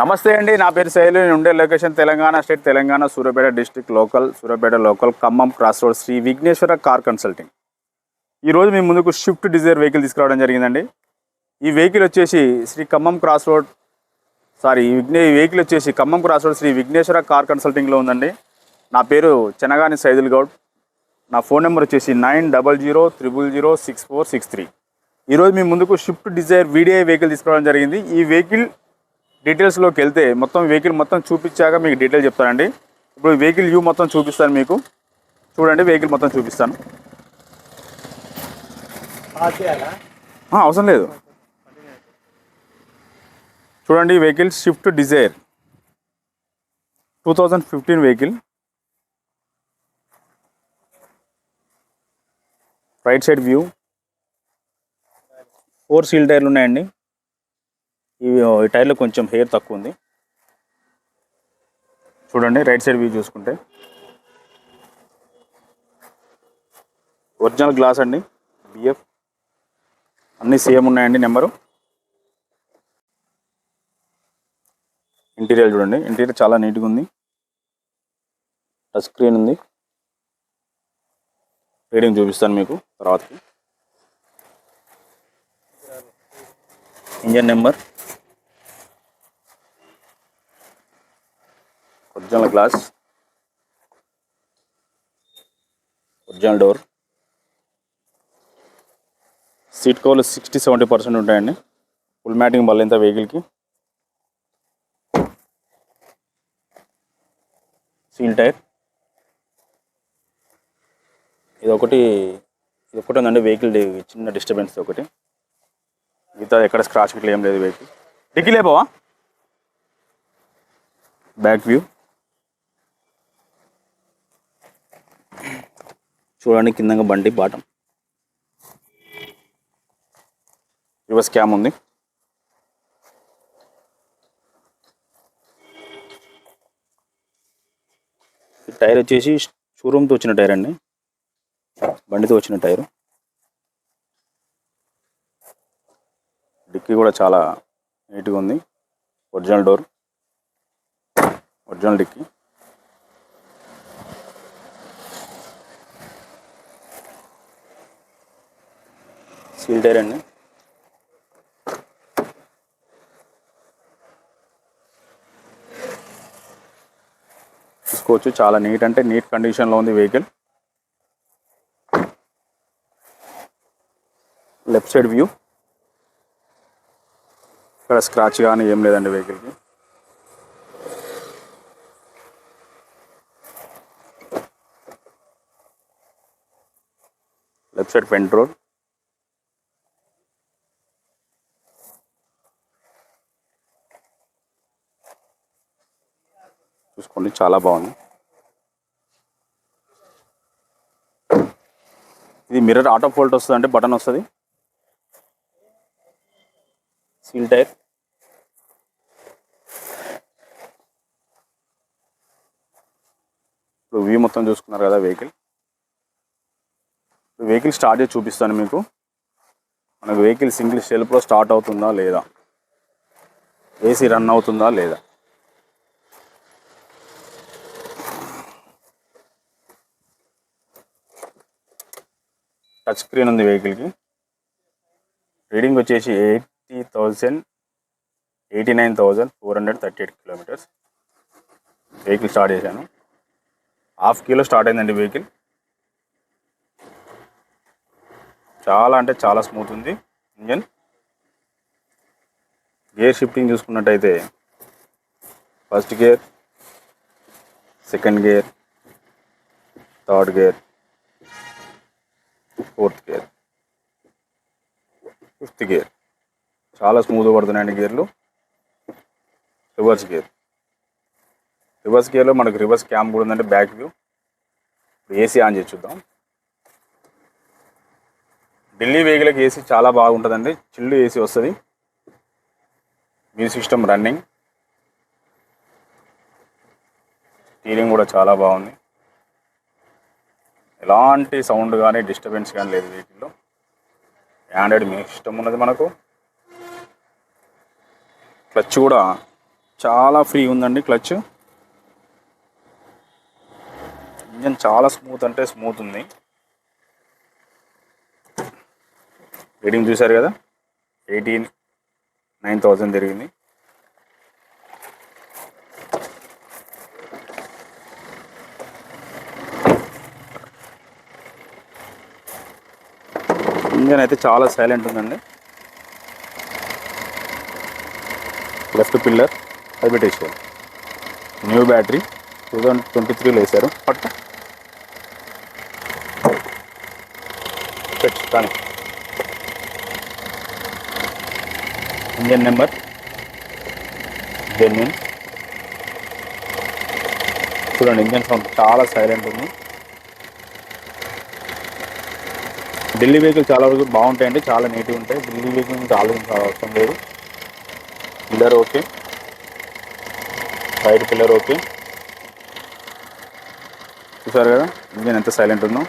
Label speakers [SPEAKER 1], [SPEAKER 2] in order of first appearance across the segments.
[SPEAKER 1] నమస్తే అండి నా పేరు శైలు నేను ఉండే location Telangana state Telangana Suryapet district local Suryapet local Khammam cross road Shri Vighneshwara car consulting. ఈరోజు మీ ముందుకు షిఫ్ట్ డిజైర్ వెహికల్ తీసుకురావడం జరిగిందండి. ఈ వెహికల్ వచ్చేసి Shri Khammam cross road sorry ఈ విఘ్నే ఈ వెహికల్ వచ్చేసి Khammam cross road Shri Vighneshwara car కన్సల్టింగ్లో ఉందండి. నా పేరు చెనగాని సైదుల్ గౌడ్. నా ఫోన్ నెంబర్ వచ్చేసి nine double zero triple zero six four six three. ఈరోజు మీ ముందుకు షిఫ్ట్ డిజైర్ వీడియో వెహికల్ తీసుకురావడం జరిగింది. ఈ వెహికల్ డీటెయిల్స్లోకి వెళ్తే మొత్తం వెహికల్ మొత్తం చూపించాక మీకు డీటెయిల్ చెప్తానండి. ఇప్పుడు వెహికల్ వ్యూ మొత్తం చూపిస్తాను మీకు. చూడండి వెహికల్ మొత్తం చూపిస్తాను. అవసరం లేదు. చూడండి vehicle Swift Dzire. Two thousand fifteen vehicle. Right side view. Four seal టైర్లు ఉన్నాయండి. ఇవి ఈ టైర్లో కొంచెం హెయిర్ తక్కువ ఉంది చూడండి రైట్ సైడ్ వ్యూ చూసుకుంటే. ఒరిజినల్ గ్లాస్ అండి బిఎఫ్. అన్నీ సేమ్ ఉన్నాయండి నెంబరు. ఇంటీరియర్ చూడండి ఇంటీరియర్ చాలా నీట్గా ఉంది. టచ్ స్క్రీన్ ఉంది. రీడింగ్ చూపిస్తాను మీకు తర్వాతకి. Engine number. Original glass. Original door. Seat కవర్లు సిక్స్టీ సెవెంటీ పర్సెంట్ ఉంటాయండి. ఫుల్ మ్యాటింగ్ మళ్ళీ ఇంత వెహికల్కి. Seal tyre. ఇది ఒకటి ఇది ఒకటి ఉందండి వెహికల్ చిన్న డిస్టర్బెన్స్ ఒకటి. మిగతా ఎక్కడ స్క్రాచ్ ఏం లేదు వెహికల్. డిక్కీ లేపవా? Back view. చూడండి కిందంగా బండి బాటం. ఇవ స్కామ్ ఉంది. ఈ టైర్ వచ్చేసి షోరూమ్తో వచ్చిన టైర్ అండి. బండితో వచ్చిన టైరు. డిక్కీ కూడా చాలా నీట్గా ఉంది. Original door. Original dickey. Seal tyre అండి. చూసుకోవచ్చు చాలా నీట్ అంటే నీట్ కండిషన్లో ఉంది వెహికల్ లెఫ్ట్ సైడ్ వ్యూ ఇక్కడ స్క్రాచ్ కానీ ఏం లేదండి వెహికల్కి లెఫ్ట్ సైడ్ ఫ్రంట్ రోడ్ చూసుకోండి చాలా బాగుంది. ఇది మిర్రర్ ఆటో ఫోల్ట్ వస్తుంది అంటే బటన్ వస్తుంది. సీల్ టైర్ ఇప్పుడు వ్యూ మొత్తం చూసుకున్నారు కదా వెహికల్ వెహికల్ స్టార్ట్ చేసి చూపిస్తాను మీకు. మనకు వెహికల్ సింగిల్ షెల్ఫ్లో స్టార్ట్ అవుతుందా లేదా? ఏసీ రన్ అవుతుందా లేదా? టచ్ స్క్రీన్ ఉంది వెహికల్కి. రీడింగ్ వచ్చేసి eighty thousand eighty nine thousand four hundred thirty eight kilometres. Vehicle start చేశాను. హాఫ్ కిలో స్టార్ట్ అయిందండి వెహికల్. చాలా అంటే చాలా స్మూత్ ఉంది ఇంజన్. గేర్ షిఫ్టింగ్ చూసుకున్నట్టయితే first gear second gear third gear fourth gear. Fifth gear. చాలా స్మూత్గా పడుతున్నాయండి గేర్లు. Reverse gear. రివర్స్ గేర్లో మనకు రివర్స్ క్యామ్ కూడా ఉందంటే బ్యాక్ వ్యూ. ఏసీ ఆన్ చేసి చూద్దాం. ఢిల్లీ వెహికల్కి ఏసీ చాలా బాగుంటుందండి. చిల్లు ఏసీ వస్తుంది. Music system running. స్టీరింగ్ కూడా చాలా బాగుంది. ఎలాంటి సౌండ్ కానీ డిస్టర్బెన్స్ కానీ లేదు వెహికల్లో యాండ్రాయిడ్ మీకు ఇష్టం ఉన్నది మనకు. క్లచ్ కూడా చాలా ఫ్రీ ఉందండి క్లచ్ ఇంజన్ చాలా స్మూత్ అంటే స్మూత్ ఉంది. రీడింగ్ చూశారు కదా? ఎయిటీన్ నైన్ థౌజండ్ జరిగింది. ఇంజన్ అయితే చాలా సైలెంట్ ఉందండి. లెఫ్ట్ పిల్లర్ అది new battery two thousand twenty త్రీలో వేశారు. పట్ట పెట్టు కానీ ఇంజన్ నెంబర్ జెన్యున్ చూడండి ఇంజన్ సౌండ్ చాలా సైలెంట్ ఉంది. ఢిల్లీ వెహికల్ చాలా వరకు బాగుంటాయండి చాలా నీట్గా ఉంటాయి. ఢిల్లీ వెహికల్ నుంచి ఆలోచించాల్సిన అవసరం లేదు. Pillar okay. Side pillar okay. చూసారు కదా? ఇంజన్ ఎంత సైలెంట్ ఉందో.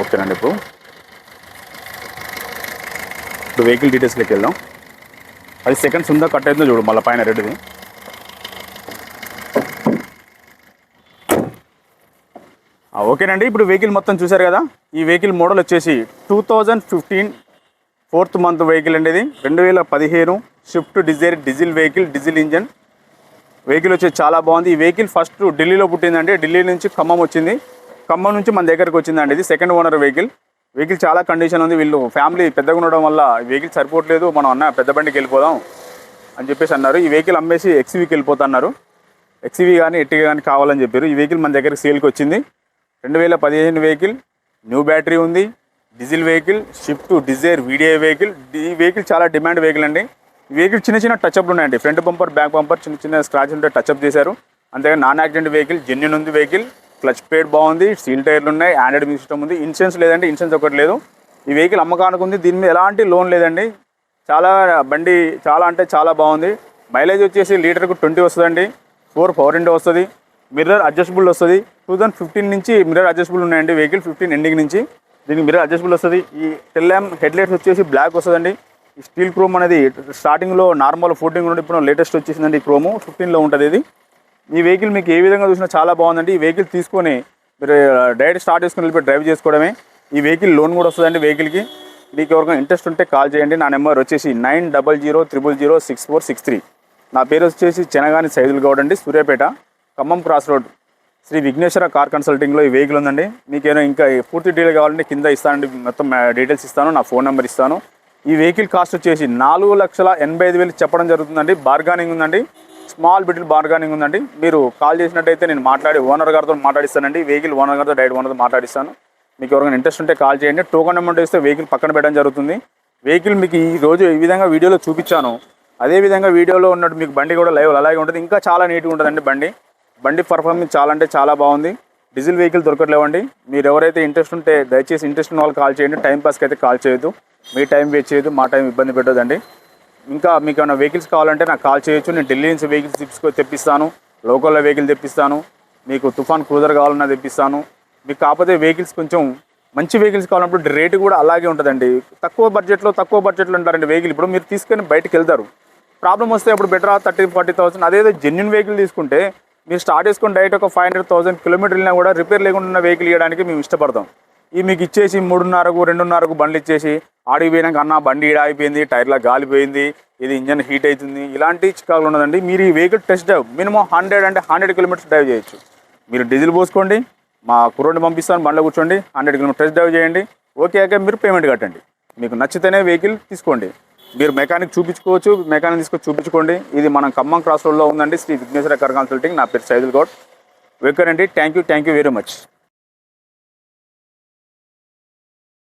[SPEAKER 1] ఓకేనండి ఇప్పుడు. ఇప్పుడు వెహికల్ డీటెయిల్స్లోకి వెళ్దాం. అది సెకండ్స్ ఉందా కట్ అవుతుందో చూడు మళ్ళీ పైన రెడ్ది. ఓకేనండి. ఇప్పుడు వెహికల్ మొత్తం చూసారు కదా? ఈ వెహికల్ మోడల్ వచ్చేసి two thousand fifteen fourth month vehicle అండి ఇది. రెండు వేల పదిహేను Swift Dzire diesel vehicle diesel engine. Vehicle వచ్చేసి చాలా బాగుంది. ఈ వెహికల్ ఫస్ట్ ఢిల్లీలో పుట్టిందండి. ఢిల్లీ నుంచి ఖమ్మం వచ్చింది. ఖమ్మం నుంచి మన దగ్గరకు వచ్చిందండి ఇది సెకండ్ ఓనర్ వెహికల్. వెహికల్ చాలా కండిషన్ ఉంది. వీళ్ళు ఫ్యామిలీ పెద్దగా ఉండడం వల్ల వెహికల్ సరిపోవట్లేదు. మనం అన్న పెద్ద బండికి వెళ్ళిపోదాం అని చెప్పేసి అన్నారు. ఈ వెహికల్ అమ్మేసి ఎక్స్వీకి వెళ్ళిపోతున్నారు ఎక్స్వీ కానీ ఎట్టిగా కానీ కావాలని చెప్పారు. ఈ వెహికల్ మన దగ్గరికి సేల్కి వచ్చింది. రెండు వేల పదిహేను వెహికల్ న్యూ బ్యాటరీ ఉంది diesel vehicle Swift Dzire video vehicle. ఈ వెహికల్ చాలా డిమాండ్ వెహికల్ అండి. ఈ వెహికల్ చిన్న చిన్న టచ్అప్లు ఉన్నాయండి. ఫ్రంట్ బంపర్ బ్యాక్ బంపర్ చిన్న చిన్న స్క్రాచ్ ఉంటే టచ్అప్ చేశారు. అంతేగాని నాన్ యాక్సిడెంట్ వెహికల్ జెన్యున్ ఉంది వెహికల్. క్లచ్ పేడ్ బాగుంది సీల్ టైర్లు ఉన్నాయి ఆండ్రాయిడ్ మ్యూజిక్ సిస్టమ్ ఉంది. ఇన్సూరెన్స్ లేదండి ఇన్సూరెన్స్ ఒకటి లేదు. ఈ వెహికల్ అమ్మకానికి ఉంది. దీని మీద ఎలాంటి లోన్ లేదండి. చాలా బండి చాలా అంటే చాలా బాగుంది. మైలేజ్ వచ్చేసి లీటర్కు ట్వంటీ వస్తుందండి. ఫోర్ పవర్ ఇండో వస్తుంది. మిర్రర్ అడ్జస్టబుల్ వస్తుంది. టూ థౌసండ్ ఫిఫ్టీన్ నుంచి మిర్రర్ అడ్జస్టబుల్ ఉన్నాయండి. వెహికల్ ఫిఫ్టీన్ ఎండింగ్ నుంచి దీనికి మిర్రర్ అడ్జస్టబుల్ వస్తుంది. ఈ టెల్ ల్యామ్ హెడ్ లైట్స్ వచ్చేసి బ్లాక్ వస్తుందండి. ఈ స్టీల్ క్రోమ్ అనేది స్టార్టింగ్లో నార్మల్ ఫోర్టీన్ నుండి ఇప్పుడు లేటెస్ట్ వచ్చేసిందండి ఈ క్రోము ఫిఫ్టీన్లో ఉంటుంది ఇది. ఈ వెహికల్ మీకు ఏ విధంగా చూసినా చాలా బాగుందండి. ఈ వెహికల్ తీసుకొని మీరు డైరెక్ట్ స్టార్ట్ చేసుకుని వెళ్ళిపోయి డ్రైవ్ చేసుకోవడమే. ఈ వెహికల్ లోన్ కూడా వస్తుందండి వెహికల్కి మీకు ఎవరికైనా ఇంట్రెస్ట్ ఉంటే కాల్ చేయండి. నా నెంబర్ వచ్చేసి nine double zero triple zero six four six three నా పేరు వచ్చేసి చెనగాని సైదుల్ గౌడ్ అండి Suryapet. Khammam cross road. Shri Vighneshwara car కన్సల్టింగ్లో ఈ వెహికల్ ఉందండి. మీకేమైనా ఇంకా పూర్తి డీటెయిల్ కావాలంటే కింద ఇస్తానండి. మొత్తం డీటెయిల్స్ ఇస్తాను. నా ఫోన్ నెంబర్ ఇస్తాను. ఈ వెహికల్ కాస్ట్ వచ్చేసి నాలుగు లక్షల ఎనభై ఐదు వేలు చెప్పడం జరుగుతుందండి. బార్గానింగ్ ఉందండి. స్మాల్ బిటిల్ బార్గానింగ్ ఉందండి. మీరు కాల్ చేసినట్టయితే నేను మాట్లాడి ఓనర్ గారితో మాట్లాడిస్తానండి. వెహికల్ ఓనర్ గారితో డైరెక్ట్ ఓనర్తో మాట్లాడిస్తాను. మీకు ఎవరైనా ఇంట్రెస్ట్ ఉంటే కాల్ చేయండి. టోకన్ అమౌంట్ ఇస్తే వెహికల్ పక్కన పెట్టడం జరుగుతుంది. వెహికల్ మీకు ఈ రోజు ఈ విధంగా వీడియోలో చూపించాను. అదే విధంగా వీడియోలో ఉన్నట్టు మీకు బండి కూడా లైవ్ అలాగే ఉంటుంది. ఇంకా చాలా నీట్గా ఉంటుందండి బండి. బండి పర్ఫార్మెన్స్ చాలా అంటే చాలా బాగుంది. డీజిల్ వెహికల్ దొరకట్లేవండి. మీరు ఎవరైతే ఇంట్రెస్ట్ ఉంటే దయచేసి ఇంట్రెస్ట్ ఉన్న వాళ్ళు కాల్ చేయండి. టైం పాస్కి అయితే కాల్ చేయొద్దు. మీ టైం వేస్ట్ చేయొద్దు. మా టైం ఇబ్బంది పెట్టొద్దండి. ఇంకా మీకు ఏమైనా వెహికల్స్ కావాలంటే నాకు కాల్ చేయొచ్చు. నేను ఢిల్లీ నుంచి వెహికల్స్ తీసుకొని తెప్పిస్తాను. లోకల్లో వెహికల్ తెప్పిస్తాను. మీకు తుఫాన్ క్రూజర్ కావాలన్నా తెప్పిస్తాను. మీకు కాకపోతే వెహికల్స్ కొంచెం మంచి వెహికల్స్ కావాలన్నప్పుడు రేటు కూడా అలాగే ఉంటుందండి. తక్కువ బడ్జెట్లో తక్కువ బడ్జెట్లో ఉంటారండి వెహికల్. ఇప్పుడు మీరు తీసుకొని బయటకు వెళ్తారు. ప్రాబ్లం వస్తే అప్పుడు బెటర్ థర్టీ ఫార్టీ థౌసండ్. అదేదో జెన్యున్ వెహికల్ తీసుకుంటే మీరు స్టార్ట్ చేసుకుని డైరెక్ట్ ఒక ఫైవ్ హండ్రెడ్ థౌసండ్ కిలోమీటర్ వెళ్ళినా కూడా రిపేర్ లేకుండా ఉన్న వెహికల్ ఇవ్వడానికి మేము ఇష్టపడతాం. ఈ మీకు ఇచ్చేసి మూడున్నరకు రెండున్నరకు బండ్లు ఇచ్చేసి ఆడికి పోయినాక అన్న బండి ఈడ అయిపోయింది టైర్లో గాలిపోయింది ఇది ఇంజన్ హీట్ అవుతుంది ఇలాంటి చికాకులు ఉన్నదండి. మీరు ఈ vehicle test drive minimum hundred అంటే హండ్రెడ్ కిలోమీటర్స్ డ్రైవ్ చేయొచ్చు. మీరు డీజిల్ పోసుకోండి మా కుర్రోడ్ని పంపిస్తాను బండ్లో కూర్చోండి హండ్రెడ్ కిలోమీటర్ టెస్ట్ డ్రైవ్ చేయండి. ఓకే ఓకే మీరు పేమెంట్ కట్టండి. మీకు నచ్చితేనే వెహికల్ తీసుకోండి. మీరు మెకానిక్ చూపించుకోవచ్చు మెకానిక్ తీసుకొని చూపించుకోండి. ఇది మనం ఖమ్మం క్రాస్ రోడ్లో ఉందండి. శ్రీ విఘ్నేశ్వర కార్ కన్సల్టింగ్ నా పేరు సైదుల్ గౌడ్. వెల్కమ్ అండి thank you thank you very much